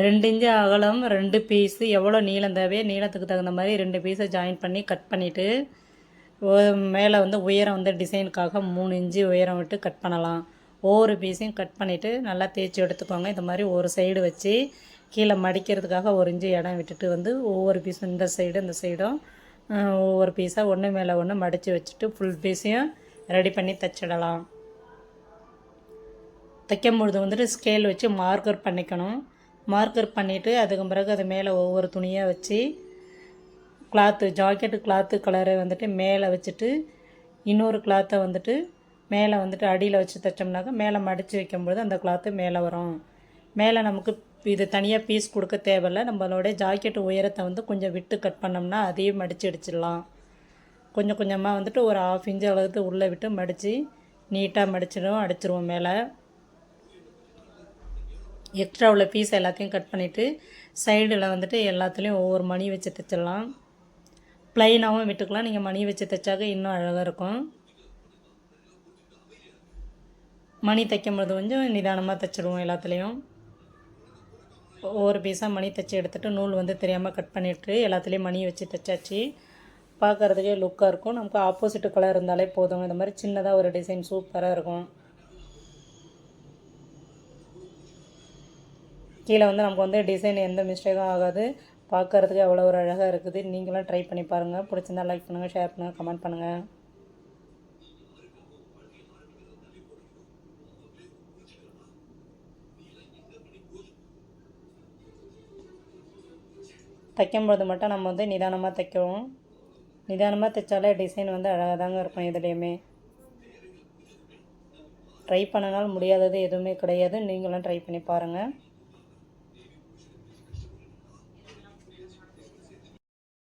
ரெண்டு இன்ச்சு அகலம் ரெண்டு பீஸு எவ்வளோ நீளம் தேவையோ நீளத்துக்கு தகுந்த மாதிரி ரெண்டு பீஸை ஜாயின் பண்ணி கட் பண்ணிவிட்டு மேலே வந்து உயரம் வந்து டிசைனுக்காக மூணு இன்ச்சு உயரம் விட்டு கட் பண்ணலாம். ஒவ்வொரு பீஸையும் கட் பண்ணிவிட்டு நல்லா தேய்ச்சி எடுத்துக்கோங்க. இந்த மாதிரி ஒரு சைடு வச்சு கீழே மடிக்கிறதுக்காக ஒரு இன்ச்சு இடம் விட்டுட்டு வந்து ஒவ்வொரு பீஸும் இந்த சைடு இந்த சைடும் ஒவ்வொரு பீஸாக ஒன்று மேலே ஒன்று மடித்து வச்சுட்டு ஃபுல் பீஸையும் ரெடி பண்ணி தைச்சிடலாம். தைக்கும் பொழுது வந்துட்டு ஸ்கேல் வச்சு மார்க்கர் பண்ணிக்கணும். மார்க்கர் பண்ணிவிட்டு அதுக்கு பிறகு அது மேலே ஒவ்வொரு துணியாக வச்சு கிளாத்து ஜாக்கெட்டு கிளாத்து கலரை வந்துட்டு மேலே வச்சுட்டு இன்னொரு கிளாத்தை வந்துட்டு மேலே வந்துட்டு அடியில் வச்சு தைச்சோம்னாக்கா மேலே மடித்து வைக்கும்பொழுது அந்த கிளாத்து மேலே வரும். மேலே நமக்கு இது தனியாக பீஸ் கொடுக்க தேவையில்ல. நம்மளோட ஜாக்கெட்டு உயரத்தை வந்து கொஞ்சம் விட்டு கட் பண்ணோம்னா அதையும் மடித்து அடிச்சிடலாம் கொஞ்சம் கொஞ்சமாக வந்துட்டு ஒரு ஆஃப் இன்ச் அளவுக்கு உள்ளே விட்டு மடித்து நீட்டாக மடிச்சிடும் அடிச்சிருவோம் மேலே. எக்ஸ்ட்ரா உள்ள பீஸ் எல்லாத்தையும் கட் பண்ணிவிட்டு சைடில் வந்துட்டு எல்லாத்துலேயும் ஒவ்வொரு மணி வச்சு தைச்சிடலாம். ப்ளைனாகவும் விட்டுக்கலாம். நீங்கள் மணி வச்சு தைச்சாக்க இன்னும் அழகாக இருக்கும். மணி தைக்கும்போது கொஞ்சம் நிதானமாக தைச்சிடுவோம் எல்லாத்துலேயும். ஒவ்வொரு பீஸாக மணி தைச்சி எடுத்துகிட்டு நூல் வந்து தெரியாமல் கட் பண்ணிவிட்டு எல்லாத்துலேயும் மணி வச்சு தைச்சாச்சு. பார்க்குறதுக்கே லுக்காக இருக்கும். நமக்கு ஆப்போசிட் கலர் இருந்தாலே போதும். இந்த மாதிரி சின்னதாக ஒரு டிசைன் சூப்பராக இருக்கும். கீழே வந்து நமக்கு வந்து டிசைன் எந்த மிஸ்டேக்கும் ஆகாது. பார்க்குறதுக்கு அவ்வளோ ஒரு அழகாக இருக்குது. நீங்களும் ட்ரை பண்ணி பாருங்கள் பிடிச்சிருந்தா லைக் பண்ணுங்கள் ஷேர் பண்ணுங்கள் கமெண்ட் பண்ணுங்கள் தைக்கும்பொழுது மட்டும் நம்ம வந்து நிதானமாக தைக்கவும் நிதானமாக தைச்சாலே டிசைன் வந்து அழகாக தாங்க இருக்கும் எதுலேயுமே. ட்ரை பண்ணனால் முடியாதது எதுவுமே கிடையாது. நீங்களும் ட்ரை பண்ணி பாருங்கள்